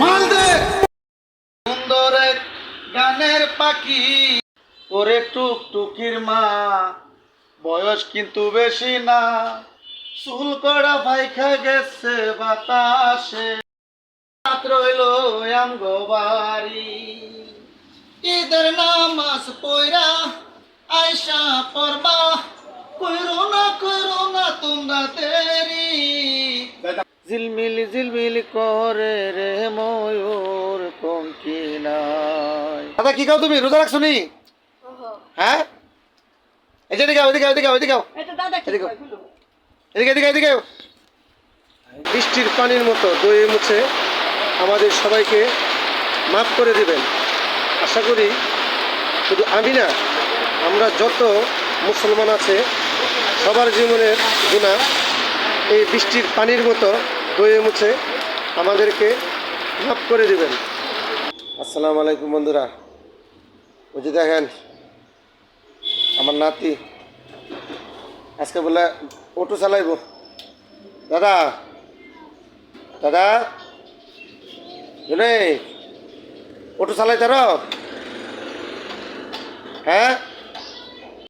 মাল গানের পাখি, ওরে মা। বয়স কিন্তু বেশি না করা গেছে বাতাসে। রইল ঈদের নামাজ পয়রা আয়সা পরবা কইরো না কইরো না তোমরা ঝিলমিল ঝিলমিল করে রে ময়ূর পঙ্কি নাই। দাদা কি খাও তুমি? রোজা রাখছো নি? হ্যাঁ? এই যে এদিকে এদিকে এদিকে এদিকে এদিকে। এদিকে এদিকে এদিকে বৃষ্টির পানির মতো দয়ে মুছে আমাদের সবাইকে মাফ করে দিবেন। আশা করি শুধু আমি না আমরা যত মুসলমান আছে সবার জীবনের গুণা এই বৃষ্টির পানির মতো দয়ে মুছে আমাদেরকে মাফ করে দিবেন। আসসালামু আলাইকুম বন্ধুরা। যে দেখেন, আমার নাতি। আজকে বলে অটো চালাইব। দাদা দাদা। শুনে অটো চালাই তার হ্যাঁ?